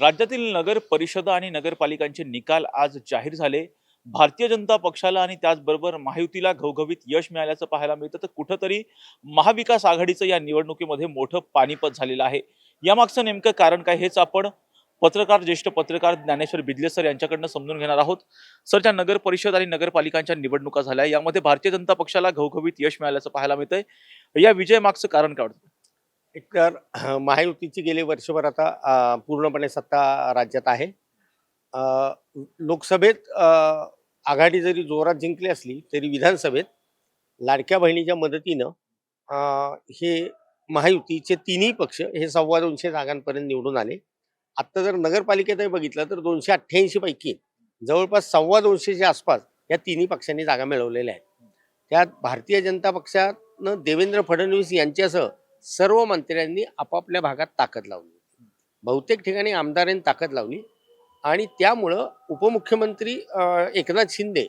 राज्यातील नगर परिषदा आणि नगरपालिकांचे निकाल आज जाहीर झाले. भारतीय जनता पक्षाला आणि त्याचबरोबर महायुतीला घवघवीत यश मिळाल्याचं पाहायला मिळतं. तर कुठंतरी महाविकास आघाडीचं या निवडणुकीमध्ये मोठं पानिपत झालेलं आहे. यामागचं नेमकं कारण काय हेच आपण पत्रकार ज्येष्ठ पत्रकार ज्ञानेश्वर बिदले सर यांच्याकडनं समजून घेणार आहोत. सर त्या नगर परिषद आणि नगरपालिकांच्या निवडणुका झाल्या. यामध्ये भारतीय जनता पक्षाला घवघवीत यश मिळाल्याचं पाहायला मिळतंय. या विजय मागचं कारण काय वाटतं? एकतर महायुतीची गेले वर्षभर आता पूर्णपणे सत्ता राज्यात आहे. लोकसभेत आघाडी जरी जोरात जिंकली असली तरी विधानसभेत लाडक्या बहिणीच्या मदतीनं हे महायुतीचे तिन्ही पक्ष हे सव्वा दोनशे जागांपर्यंत निवडून आले. आत्ता जर नगरपालिकेतही बघितलं तर दोनशे अठ्ठ्याऐंशी पैकी जवळपास सव्वा दोनशेच्या आसपास या तिन्ही पक्षांनी जागा मिळवलेल्या आहेत. त्यात भारतीय जनता पक्षानं देवेंद्र फडणवीस यांच्यासह सर्व मंत्र्यांनी आपापल्या भागात ताकद लावली. बहुतेक ठिकाणी आमदारांनी ताकद लावली आणि त्यामुळं उपमुख्यमंत्री एकनाथ शिंदे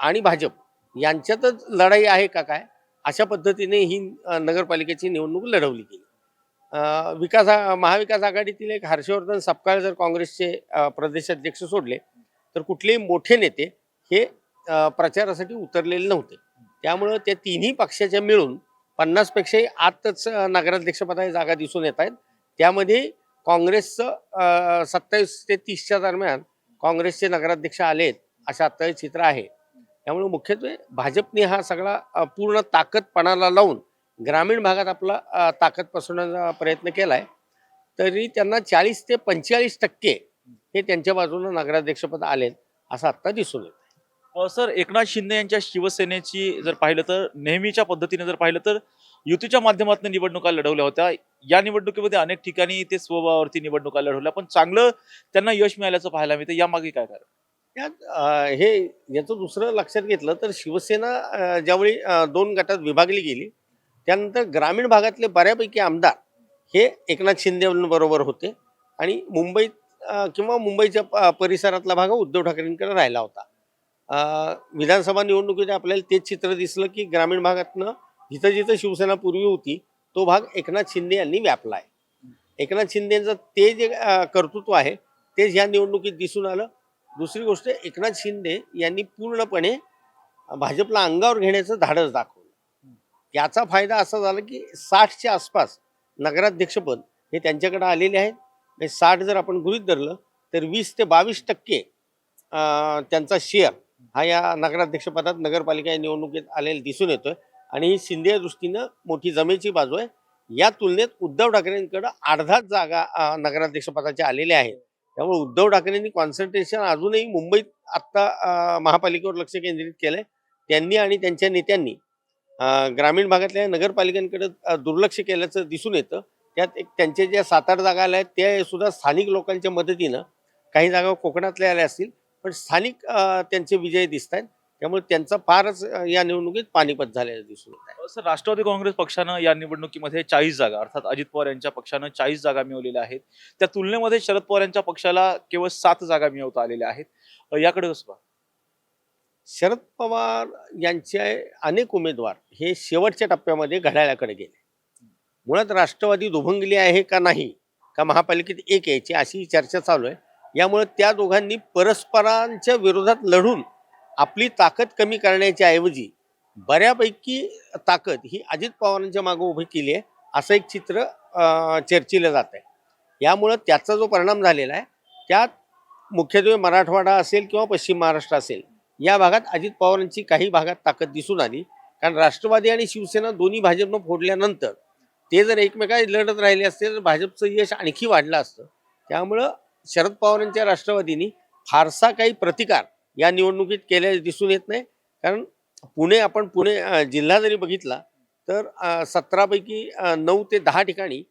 आणि भाजप यांच्यातच लढाई आहे का काय? अशा पद्धतीने ही नगरपालिकेची निवडणूक लढवली गेली. विकास महाविकास आघाडीतील एक हर्षवर्धन सपकाळ जर काँग्रेसचे प्रदेशाध्यक्ष सोडले तर कुठलेही मोठे नेते हे प्रचारासाठी उतरलेले नव्हते. त्यामुळं त्या तिन्ही पक्षाच्या मिळून पन्नासपेक्षाही आतच नगराध्यक्षपदाच्या जागा दिसून येत आहेत. त्यामध्ये काँग्रेसचं सत्तावीस ते तीसच्या दरम्यान काँग्रेसचे नगराध्यक्ष आलेत असं आता चित्र आहे. त्यामुळे मुख्यत्वे भाजपने हा सगळा पूर्ण ताकदपणाला लावून ग्रामीण भागात आपला ताकद पसरवण्याचा प्रयत्न केला आहे तरी त्यांना चाळीस ते पंचेचाळीस टक्के हे त्यांच्या बाजूनं नगराध्यक्षपद आलेत असं आत्ता दिसून येतं सर एकनाथ शिंदे यांच्या शिवसेनेची जर पाहिलं तर नेहमीच्या पद्धतीने जर पाहिलं तर युतीच्या माध्यमातून निवडणुका लढवल्या होत्या. या निवडणुकीमध्ये अनेक ठिकाणी ते स्वभावावरती निवडणुका लढवल्या पण चांगलं त्यांना यश मिळाल्याचं पाहायला मिळतं. यामागे काय कारण? यात हे याचं दुसरं लक्षात घेतलं तर शिवसेना ज्यावेळी दोन गटात विभागली गेली त्यानंतर ग्रामीण भागातले बऱ्यापैकी आमदार हे एकनाथ शिंदेबरोबर होते आणि मुंबईत किंवा मुंबईच्या परिसरातला भाग उद्धव ठाकरेंकडे राहिला होता. विधानसभा निवडणुकीत आपल्याला तेच चित्र दिसलं की ग्रामीण भागातनं जिथं जिथं शिवसेना पूर्वी होती तो भाग एकनाथ शिंदे यांनी व्यापला आहे एकनाथ शिंदेचं ते जे कर्तृत्व आहे तेच ह्या निवडणुकीत दिसून आलं. दुसरी गोष्ट एकनाथ शिंदे यांनी पूर्णपणे भाजपला अंगावर घेण्याचं धाडस दाखवलं. याचा फायदा असा झाला की साठच्या आसपास नगराध्यक्षपद हे त्यांच्याकडे आलेले आहेत. साठ जर आपण गृहित धरलं तर वीस ते बावीस टक्के त्यांचा शेअर हा या नगराध्यक्षपदात नगरपालिका या निवडणुकीत आलेला दिसून येतोय. आणि ही शिंदे दृष्टीनं मोठी जमेची बाजू आहे. या तुलनेत उद्धव ठाकरेंकडे अर्धाच जागा नगराध्यक्षपदाच्या आलेल्या आहेत. त्यामुळे उद्धव ठाकरेंनी कॉन्सन्ट्रेशन अजूनही मुंबईत आत्ता महापालिकेवर लक्ष केंद्रित केलंय. त्यांनी आणि त्यांच्या नेत्यांनी ग्रामीण भागातल्या नगरपालिकांकडे दुर्लक्ष केल्याचं दिसून येतं. त्यात एक त्यांच्या ज्या सात आठ जागा आल्या आहेत त्या सुद्धा स्थानिक लोकांच्या मदतीनं काही जागा कोकणातल्या आल्या असतील. पण स्थानिक त्यांचे विजय दिसत आहेत. त्यामुळे त्यांचा फारच या निवडणुकीत पानिपत झालेलं दिसून येत आहे. राष्ट्रवादी काँग्रेस पक्षानं या निवडणुकीमध्ये चाळीस जागा अर्थात अजित पवार यांच्या पक्षानं चाळीस जागा मिळवलेल्या आहेत. त्या तुलनेमध्ये शरद पवार यांच्या पक्षाला केवळ सात जागा मिळवता आलेल्या आहेत. याकडे कसं? शरद पवार यांचे अनेक उमेदवार हे शेवटच्या टप्प्यामध्ये घड्याळाकडे गेले. मुळात राष्ट्रवादी दुभंगली आहे का नाही का महापालिकेत एक यायची अशी चर्चा चालू आहे. यामुळे त्या दोघांनी परस्परांच्या विरोधात लढून आपली ताकद कमी करण्याच्या ऐवजी बऱ्यापैकी ताकद ही अजित पवारांच्या मागे उभी केली आहे असं एक चित्र चर्चिलं जात आहे. यामुळं त्याचा जो परिणाम झालेला आहे त्यात मुख्यत्वे मराठवाडा असेल किंवा पश्चिम महाराष्ट्र असेल या भागात अजित पवारांची काही भागात ताकद दिसून आली. कारण राष्ट्रवादी आणि शिवसेना दोन्ही भाजपनं फोडल्यानंतर ते जर एकमेका लढत राहिले असते तर भाजपचं यश आणखी वाढलं असतं. त्यामुळं शरद पवारांच्या राष्ट्रवादीनी फारसा काही प्रतिकार या निवडणुकीत केल्या दिसून येत नाही. कारण पुणे आपण पुणे जिल्हा जरी बघितला तर सतरापैकी नऊ ते दहा ठिकाणी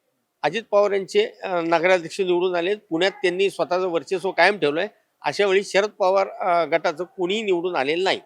अजित पवार यांचे नगराध्यक्ष निवडून आले पुण्यात त्यांनी स्वतःचं वर्चस्व कायम ठेवलं आहे. अशा वेळी शरद पवार गटाचं कोणीही निवडून आलेलं नाही.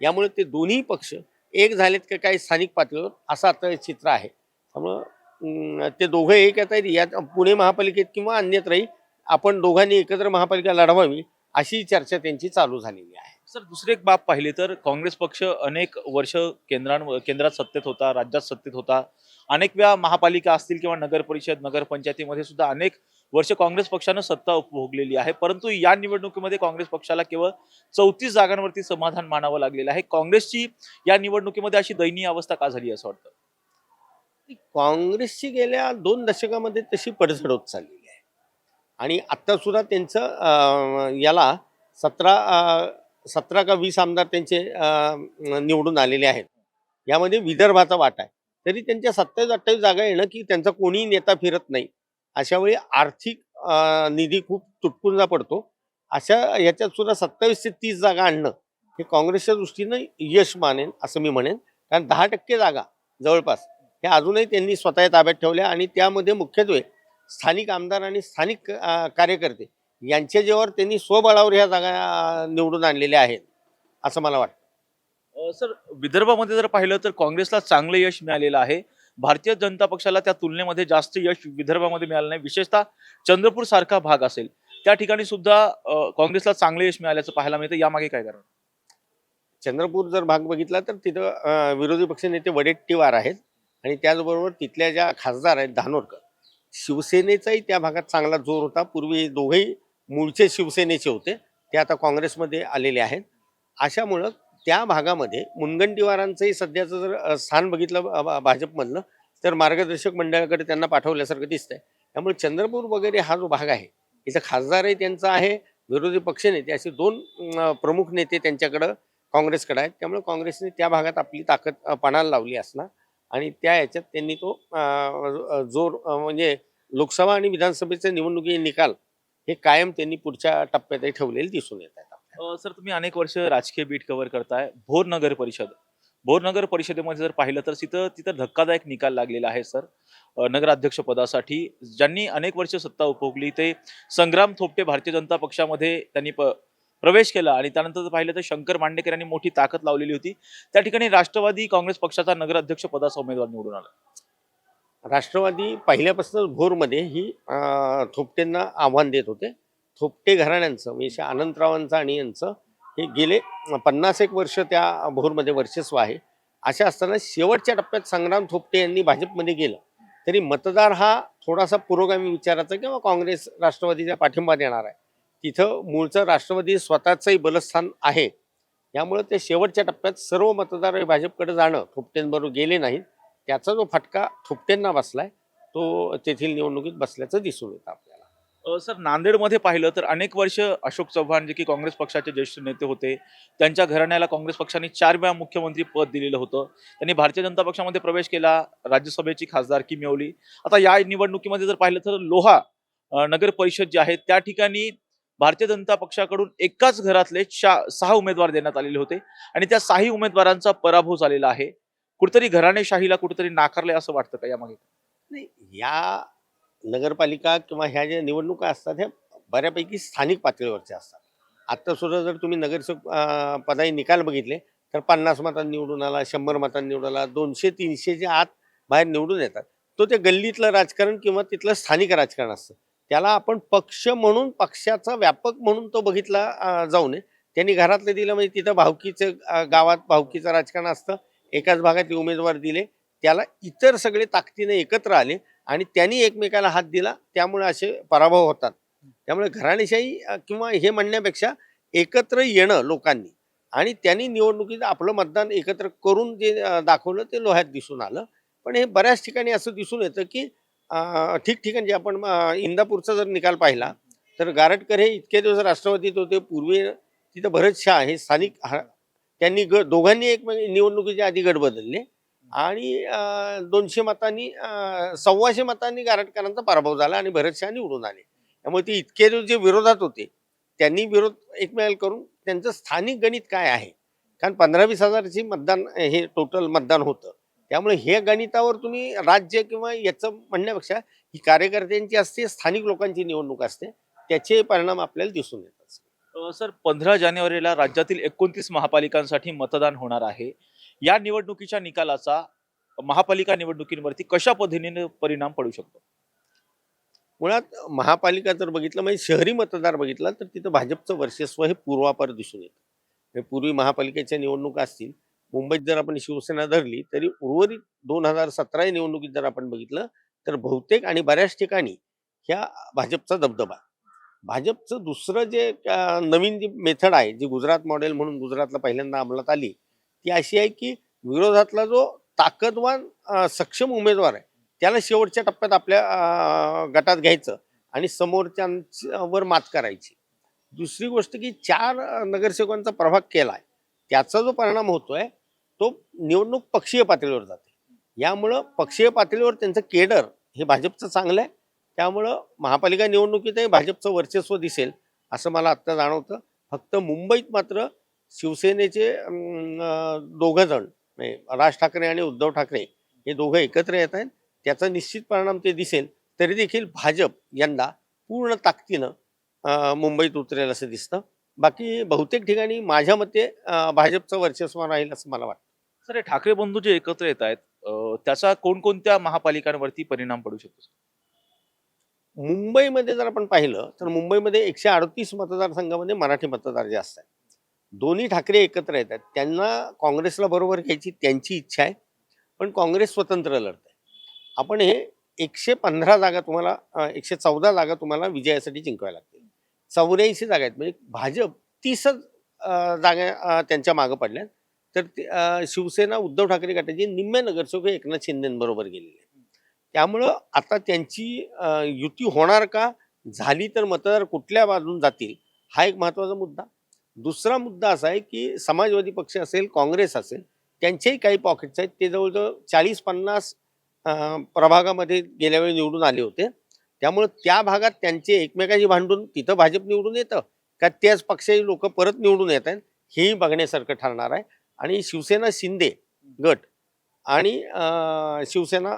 यामुळे ते दोन्ही पक्ष एक झालेत का काही स्थानिक पातळीवर असं आता हे चित्र आहे. त्यामुळं ते दोघं एक येत आहेत. यात पुणे महापालिकेत किंवा अन्यत्रही आपण दोघांनी एकत्र महापालिका लढवावी अशी चर्चा त्यांची चालू झालेली आहे. सर दुसरी एक बाब पाहिली तर काँग्रेस पक्ष अनेक वर्ष केंद्रां केंद्रात सत्तेत होता राज्यात सत्तेत होता. अनेक वेळा महापालिका असतील किंवा नगर परिषद नगरपंचायतीमध्ये सुद्धा अनेक वर्ष काँग्रेस पक्षानं सत्ता उपभोगलेली आहे. परंतु या निवडणुकीमध्ये काँग्रेस पक्षाला केवळ चौतीस जागांवरती समाधान मानावं लागलेलं आहे. काँग्रेसची या निवडणुकीमध्ये अशी दयनीय अवस्था का झाली असं वाटतं? काँग्रेसची गेल्या दोन दशकामध्ये तशी पडझड होत चाललेली आहे आणि आत्तासुद्धा त्यांचं याला सतरा सतरा का वीस आमदार त्यांचे निवडून आलेले आहेत. यामध्ये विदर्भाचा वाटा आहे. तरी त्यांच्या सत्तावीस अठ्ठावीस जागा येणं की त्यांचा कोणीही नेता फिरत नाही. अशा वेळी आर्थिक निधी खूप तुटपुंजा पडतो. अशा याच्यात सुद्धा सत्तावीस ते तीस जागा आणणं हे काँग्रेसच्या दृष्टीनं यश मानेन असं मी म्हणेन. कारण दहा टक्के जागा जवळपास हे अजूनही त्यांनी स्वतः ताब्यात ठेवल्या आणि त्यामध्ये मुख्यत्वे स्थानिक आमदार आणि स्थानिक कार्यकर्ते यांच्या जेव्हा त्यांनी स्वबळावर ह्या जागा निवडून आणलेल्या आहेत असं मला वाटतं. सर विदर्भामध्ये जर पाहिलं तर काँग्रेसला चांगलं यश मिळालेलं आहे. भारतीय जनता पक्षाला त्या तुलनेमध्ये जास्त यश विदर्भामध्ये मिळालं नाही. विशेषतः चंद्रपूर सारखा भाग असेल. त्या ठिकाणी सुद्धा काँग्रेसला चांगलं यश मिळाल्याचं पाहायला मिळतं. यामागे काय कारण? चंद्रपूर जर भाग बघितला तर तिथं विरोधी पक्षनेते वडेट्टीवार आहेत आणि त्याचबरोबर तिथल्या ज्या खासदार आहेत धानोरकर शिवसेनेचाही त्या भागात चांगला जोर होता. पूर्वी दोघेही मूळचे शिवसेनेचे होते. ते आता काँग्रेसमध्ये आलेले आहेत. अशामुळं त्या भागामध्ये मुनगंटीवारांचंही सध्याचं जर स्थान बघितलं भाजपमधलं तर मार्गदर्शक मंडळाकडे त्यांना पाठवल्यासारखं दिसतंय. त्यामुळे चंद्रपूर वगैरे हा जो भाग आहे इथं खासदारही त्यांचा आहे विरोधी पक्षनेते असे दोन प्रमुख नेते त्यांच्याकडं काँग्रेसकडे आहेत. त्यामुळे काँग्रेसने त्या भागात आपली ताकद पणाला लावली असणार. आणि त्या याच्यात त्यांनी तो जोर म्हणजे लोकसभा आणि विधानसभेचे निवडणुकी निकाल हे कायम त्यांनी पुढच्या टप्प्यातही ठेवलेले दिसून येत आहेत सर तुम्ही अनेक वर्ष राजकीय बीट कव्हर करताय. भोर नगर परिषद. भोर नगर परिषदेमध्ये जर पाहिलं तर तिथं तिथं धक्कादायक निकाल लागलेला आहे सर. नगराध्यक्ष पदासाठी ज्यांनी अनेक वर्ष सत्ता उपभोगली ते संग्राम थोपटे भारतीय जनता पक्षामध्ये त्यांनी प प्रवेश केला आणि त्यानंतर पाहिलं तर शंकर मांडेकर यांनी मोठी ताकद लावलेली होती. त्या ठिकाणी राष्ट्रवादी काँग्रेस पक्षाचा नगराध्यक्ष पदाचा उमेदवार निवडून आला. राष्ट्रवादी पहिल्यापासूनच भोरमध्ये ही अं, थोपटेंना आव्हान देत होते. थोपटे घराण्यांचं म्हणजे अनंतरावांचं आणि यांचं हे गेले पन्नास एक वर्ष त्या भोरमध्ये वर्चस्व आहे. अशा असताना शेवटच्या टप्प्यात संग्राम थोपटे यांनी भाजपमध्ये गेलं. तरी मतदार हा थोडासा पुरोगामी विचाराचा किंवा काँग्रेस राष्ट्रवादीच्या पाठिंबा देणार आहे. तिथं मूळचं राष्ट्रवादी स्वतःचंही बलस्थान आहे. यामुळे ते शेवटच्या टप्प्यात सर्व मतदार हे भाजपकडे जाणं थोपटेंबरोबर गेले नाहीत. त्याचा जो फटका थोपटेंना बसलाय तो तेथील निवडणुकीत बसल्याचं दिसून येतं आपल्याला. सर नांदेडमध्ये पाहिलं तर अनेक वर्ष अशोक चव्हाण जे की काँग्रेस पक्षाचे ज्येष्ठ नेते होते त्यांच्या घराण्याला काँग्रेस पक्षाने चार वेळा मुख्यमंत्री पद दिलेलं होतं. त्यांनी भारतीय जनता पक्षामध्ये प्रवेश केला राज्यसभेची खासदारकी मिळवली. आता या निवडणुकीमध्ये जर पाहिलं तर लोहा नगर परिषद जे आहे त्या ठिकाणी भारतीय जनता पक्षाकडून एकाच घरातले सहा उमेदवार देण्यात आलेले होते. आणि त्या सहा उमेदवारांचा पराभव झालेला आहे. कुठेतरी घराणेशाहीला कुठेतरी नाकारले असं वाटतं का यामागे? नाही. या नगरपालिका किंवा ह्या ज्या निवडणुका असतात ह्या बऱ्यापैकी स्थानिक पातळीवरच्या असतात. आत्ता सुद्धा जर तुम्ही नगरसेवक अं, पदाचे निकाल बघितले तर पन्नास मतांनी निवडून आला शंभर मतांनी निवडून आला दोनशे तीनशेच्या आत बाहेर निवडून येतात तो ते गल्लीतलं राजकारण किंवा तिथलं स्थानिक राजकारण असतं. त्याला आपण पक्ष म्हणून पक्षाचा व्यापक म्हणून तो बघितला जाऊ नये. त्यांनी घरातलं दिलं म्हणजे तिथं भावकीचं गावात भावकीचं राजकारण असतं. एकाच भागातले उमेदवार दिले. त्याला इतर सगळे ताकदीने एकत्र आले आणि त्यांनी एकमेकाला हात दिला. त्यामुळे असे पराभव होतात. त्यामुळे घराणेशाही किंवा हे म्हणण्यापेक्षा एकत्र येणं लोकांनी आणि त्यांनी निवडणुकीत आपलं मतदान एकत्र करून जे दाखवलं ते लोह्यात दिसून आलं. पण हे बऱ्याच ठिकाणी असं दिसून येतं की ठिकठिकाणी जे आपण इंदापूरचा जर निकाल पाहिला तर गारटकर हे इतके दिवस राष्ट्रवादीत होते पूर्वी तिथं भरत शाह हे स्थानिक हा- त्यांनी ग दोघांनी एक म्हणजे निवडणुकीच्या आधी गट बदलले आणि दोनशे मतांनी सव्वाशे मतांनी गारटकरांचा पराभव झाला आणि भरत शाह निवडून आले. त्यामुळे ते इतके दिवस जे विरोधात होते त्यांनी विरोध एकमेकाला करून त्यांचं स्थानिक गणित काय आहे? कारण पंधरा वीस हजारची मतदान हे टोटल मतदान होतं. त्यामुळे हे गणितावर तुम्ही राज्य किंवा याचं म्हणण्यापेक्षा ही कार्यकर्त्यांची असते स्थानिक लोकांची निवडणूक असते त्याचे परिणाम आपल्याला दिसून येतात. सर पंधरा जानेवारीला राज्यातील एकोणतीस महापालिकांसाठी मतदान होणार आहे. या निवडणुकीच्या निकालाचा महापालिका निवडणुकींवरती कशा पद्धतीने परिणाम पडू शकतो? मुळात महापालिका जर बघितलं म्हणजे शहरी मतदार बघितला तर तिथं भाजपचं वर्चस्व हे पूर्वापार दिसून येतं. म्हणजे पूर्वी महापालिकेच्या निवडणुका असतील मुंबईत जर आपण शिवसेना धरली तरी उर्वरित दोन हजार सतरा निवडणुकीत जर आपण बघितलं तर बहुतेक आणि बऱ्याच ठिकाणी ह्या भाजपचा दबदबा. भाजपचं दुसरं जे नवीन जी मेथड आहे जी गुजरात मॉडेल म्हणून गुजरातला पहिल्यांदा अंमलात आली ती अशी आहे की विरोधातला जो ताकदवान सक्षम उमेदवार आहे त्याला शेवटच्या टप्प्यात आपल्या गटात घ्यायचं आणि समोरच्यांवर मात करायची. दुसरी गोष्ट की चार नगरसेवकांचा प्रभाग केला आहे त्याचा जो परिणाम होतोय तो निवडणूक पक्षीय पातळीवर जाते. यामुळं पक्षीय पातळीवर त्यांचं केडर हे भाजपचं चांगलं आहे. त्यामुळं महापालिका निवडणुकीतही भाजपचं वर्चस्व दिसेल असं मला आत्ता जाणवतं. फक्त मुंबईत मात्र शिवसेनेचे दोघं जण म्हणजे राज ठाकरे आणि उद्धव ठाकरे हे दोघं एकत्र येत आहेत. त्याचा निश्चित परिणाम ते दिसेल. तरी देखील भाजप यंदा पूर्ण ताकदीनं मुंबईत उतरेल असं दिसतं. बाकी बहुतेक ठिकाणी माझ्या मते भाजपचं वर्चस्व राहील असं मला वाटतं. सर हे ठाकरे बंधू जे एकत्र येत आहेत अं, त्याचा कोणकोणत्या महापालिकांवरती परिणाम पडू शकतो? मुंबईमध्ये जर आपण पाहिलं तर मुंबईमध्ये एकशे अडतीस मतदारसंघामध्ये मराठी मतदार जास्त आहेत दोन्ही ठाकरे एकत्र येतात त्यांना काँग्रेसला बरोबर घ्यायची त्यांची इच्छा आहे पण काँग्रेस स्वतंत्र लढत आहे आपण हे एकशे पंधरा जागा तुम्हाला अं, एकशे चौदा जागा तुम्हाला विजयासाठी जिंकाव्या लागतील. चौऱ्याऐंशी जागा आहेत. म्हणजे भाजप तीसच अं, जागा अं, त्यांच्या मागं पडल्यात. तर ते, शिवसेना उद्धव ठाकरे गटाचे निम्मे नगरसेवक हे एकनाथ शिंदेबरोबर गेलेले त्यामुळं आता त्यांची युती होणार का? झाली तर मतदार कुठल्या बाजून जातील? हा एक महत्त्वाचा मुद्दा. दुसरा मुद्दा असा आहे की समाजवादी पक्ष असेल काँग्रेस असेल त्यांचेही काही पॉकेट्स आहेत. ते जवळजवळ चाळीस पन्नास प्रभागामध्ये गेल्या वेळी निवडून आले होते. त्यामुळे त्या भागात त्यांचे एकमेकांशी भांडून तिथं भाजप निवडून येतं का? त्याच पक्षाची लोक परत निवडून येत आहेत हेही बघण्यासारखं ठरणार आहे. आणि शिवसेना शिंदे गट आणि शिवसेना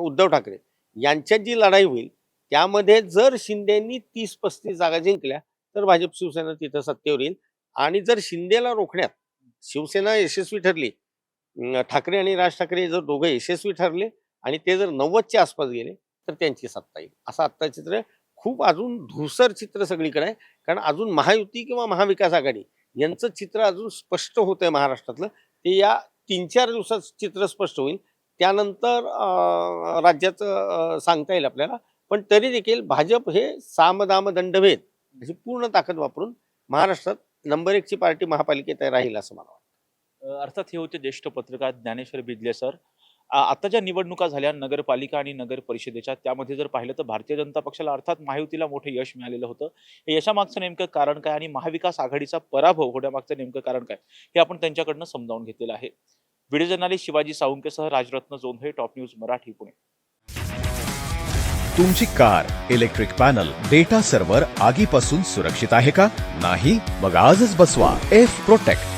उद्धव ठाकरे यांच्यात जी लढाई होईल त्यामध्ये जर शिंदेनी तीस पस्तीस जागा जिंकल्या तर भाजप शिवसेना तिथं सत्तेवर येईल. आणि जर शिंदेला रोखण्यात शिवसेना यशस्वी ठरली ठाकरे आणि राज ठाकरे जर दोघे यशस्वी ठरले आणि ते जर नव्वदच्या आसपास गेले तर त्यांची सत्ता येईल. असं आत्ता चित्र आहे. खूप अजून धुसर चित्र सगळीकडे आहे. कारण अजून महायुती किंवा महाविकास आघाडी यांचं चित्र अजून स्पष्ट होत आहे महाराष्ट्रातलं. ते या तीन चार दिवसात चित्र स्पष्ट होईल. त्यानंतर राज्याचं सांगता येईल आपल्याला. पण तरी देखील भाजप हे सामदाम दंडभेद अशी पूर्ण ताकद वापरून महाराष्ट्रात नंबर एकची पार्टी महापालिकेत राहील असं मला वाटतं. अर्थात हे होते ज्येष्ठ पत्रकार ज्ञानेश्वर बिदले सर. आता ज्या निवडणुका झाल्या नगरपालिका आणि नगर परिषदेच्या त्यामध्ये जर पाहिलं तर भारतीय जनता पक्षाला अर्थात महायुतीला मोठं यश मिळालेलं होतं. हे यशामागचं नेमकं कारण काय आणि महाविकास आघाडीचा पराभव होण्यामागचं नेमकं कारण काय हे आपण त्यांच्याकडनं समजावून घेतलेलं आहे. व्हिडिओ जर्नालिस्ट शिवाजी साळुंकेसह राजरत्न जोंधळे टॉप न्यूज मराठी पुणे. तुमची car electric panel data server आगीपासून सुरक्षित आहे का? नाही? मग आजच बसवा. F protect